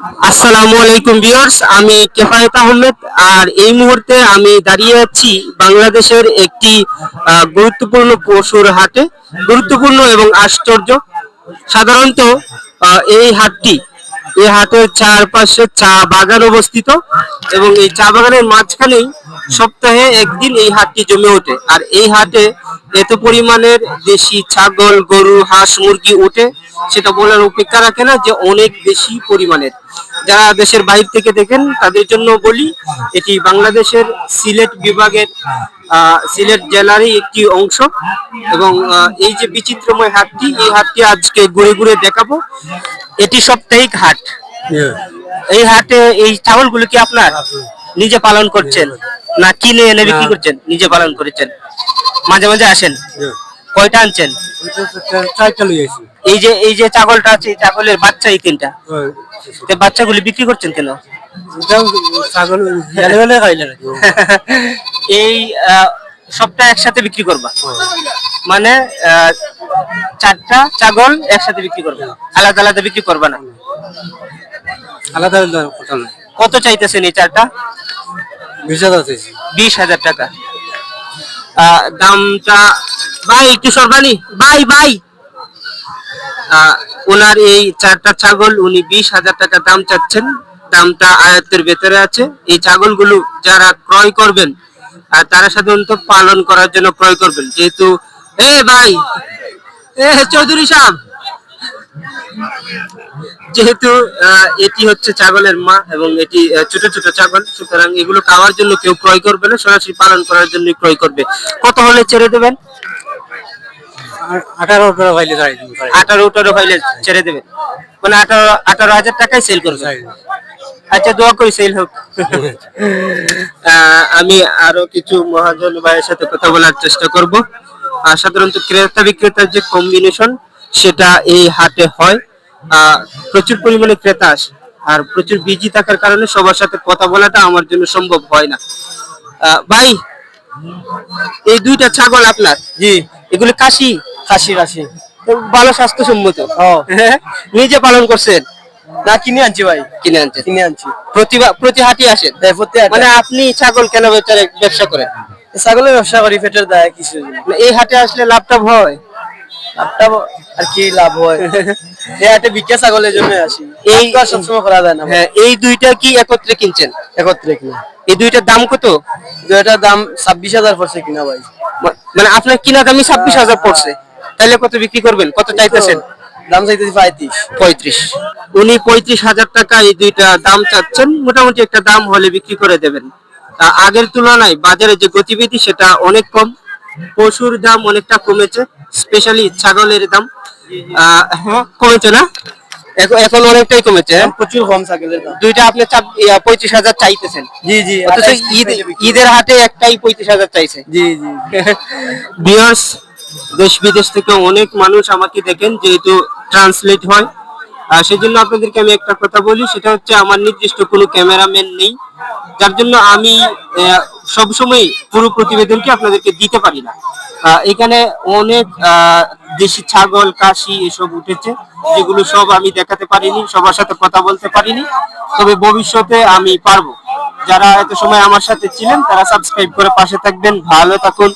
আসসালামু আলাইকুম ভিউয়ার্স, আমি কেফায়েত আহমেদ, আর এই মুহূর্তে আমি দাঁড়িয়ে আছি বাংলাদেশের একটি গুরুত্বপূর্ণ পশুর হাটে। গুরুত্বপূর্ণ এবং আশ্চর্য। সাধারণত এই হাটটি এই হাটের চারপাশে চা বাগান অবস্থিত এবং এই চা বাগানের মাঝখানেই সপ্তাহে একদিন এই হাটটি জমে ওঠে। আর এই হাটে এত পরিমাণের দেশি ছাগল, গরু, হাঁস, মুরগি ওঠে, সেটা বলার অপেক্ষা রাখে না যে অনেক বেশি পরিমাণের। যারা দেশের বাইরে থেকে দেখেন, তাদের জন্য বলি, এটি বাংলাদেশের সিলেট বিভাগের সিলেট জেলারই একটি অংশ এবং এই যে বিচিত্রময় হাটটি এই হাটটি আজকে ঘুরে ঘুরে দেখাবো। এটি সাপ্তাহিক হাট। এই হাটে এই ছাগলগুলো কি আপনার নিজে পালন করছেন? না কিনে এনে বিক্রি করছেন? নিজে পালন করেছেন? মাঝে মাঝে আসেন? কয়টা আনছেন? এই যে এই যে ছাগলটা আছে এই ছাগলের বাচ্চা এই তিনটা। তো বাচ্চাগুলি বিক্রি করছেন কেন? এই সবটা একসাথে বিক্রি করবা। মানে চারটা ছাগল একসাথে বিক্রি করবে। আলাদা আলাদা বিক্রি করবা না। আলাদা আলাদা কত চাইতেছেন এই চারটা? বিশ হাজার টাকা। দামটা ভাই একটু সরবানি। ভাই ভাই। ওনার এই চারটা ছাগল উনি বিশ হাজার টাকা দাম চাচ্ছেন। দামটা আয়ত্তের ভেতরে আছে। এই ছাগলগুলো যারা ক্রয় করবেন তারা সাধারণত পালন করার জন্য ক্রয় করবেন। যেহেতু এ ভাই এ চৌধুরী সাহেব। যেহেতু এটি হচ্ছে ছাগলের মা এবং এটি ছোট ছোট ছাগল সুতরাং এগুলো খাওয়ার জন্য কেউ ক্রয় করবে না সরাসরি পালন করার জন্য ক্রয় করবে। কত হলে ছেড়ে দেবেন? আঠারো আঠারো ফাইলে ছেড়ে দেবেন। মানে আঠারো আঠারো হাজার টাকায় সেল করবে আচ্ছা দোয়া করি সেল হোক। আমি আরও কিছু মহাজন ভাইয়ের সাথে কথা বলার চেষ্টা করব। সাধারণত ক্রেতা বিক্রেতার যে কম্বিনেশন সেটা এই হাটে হয়। প্রচুর পরিমাণে ক্রেতা আসে। আর প্রচুর বিজি থাকার কারণে সবার সাথে কথা বলাটা আমার জন্য সম্ভব হয় না। ভাই এই দুইটা ছাগল আপনার? জি। এগুলো কাশি খাসি কাশি ভালো স্বাস্থ্যসম্মত। হ্যাঁ? নিজে পালন করছেন? না কিনে আনছি ভাই। কিনে আনছেন কিনে আনছি। প্রতিভা প্রতি হাটে আসেন প্রতি মানে আপনি ছাগল কেন ব্যবসা করেন? ছাগলের ব্যবসা করি পেটের দায় কিছু মানে এই হাটে আসলে লাভটা হয়? লাভটা আর কি লাভ হয়? এই হাটে বিক্রি ছাগলের জন্য আসি। এই- এই সবসময় করা যায় না হ্যাঁ এই দুইটা কি একত্রে কিনছেন? একত্রে কিনা। এই দুইটার দাম কত? দুইটার দাম ছাব্বিশ হাজার পড়ছে কিনা ভাই। মানে আপনার কিনা দামই ছাব্বিশ হাজার পড়ছে। তাহলে কত বিক্রি করবেন? কত চাইতেছেন? দাম চাইতেছি পঁয়ত্রিশ। পঁয়ত্রিশ। উনি পঁয়ত্রিশ হাজার টাকা এই দুইটা দাম চাচ্ছেন মোটামুটি একটা দাম হলে বিক্রি করে দেবেন। আগের তুলনায় বাজারে যে গতিবিধি সেটা অনেক কম। পশুর দাম অনেকটা কমেছে স্পেশালি ছাগলের দাম। হ্যাঁ কমেছে না? এখন অনেকটাই কমেছে? প্রচুর কম ছাগলের দাম। দুইটা আপনি পঁয়ত্রিশ হাজার চাইতেছেন। জি জি অথচ ঈদ ঈদের হাটে একটাই পঁয়ত্রিশ হাজার চাইছে। জি জি বিয়ার্স দেশ বিদেশ থেকে অনেক মানুষ আমাকে দেখেন যেহেতু ট্রান্সলেট হয়। আর সেই জন্য আপনাদেরকে আমি একটা কথা বলি, সেটা হচ্ছে আমার নির্দিষ্ট কোনো ক্যামেরাম্যান নেই, যার জন্য আমি সবসময় পুরো প্রতিবেদনকে আপনাদেরকে দিতে পারি না। এখানে অনেক দেশি ছাগল, কাশি এসব উঠেছে, যেগুলো সব আমি দেখাতে পারিনি, সবার সাথে কথা বলতে পারিনি, তবে ভবিষ্যতে আমি পারব। যারা এত সময় আমার সাথে ছিলেন, তারা সাবস্ক্রাইব করে পাশে থাকবেন, ভালো থাকুন।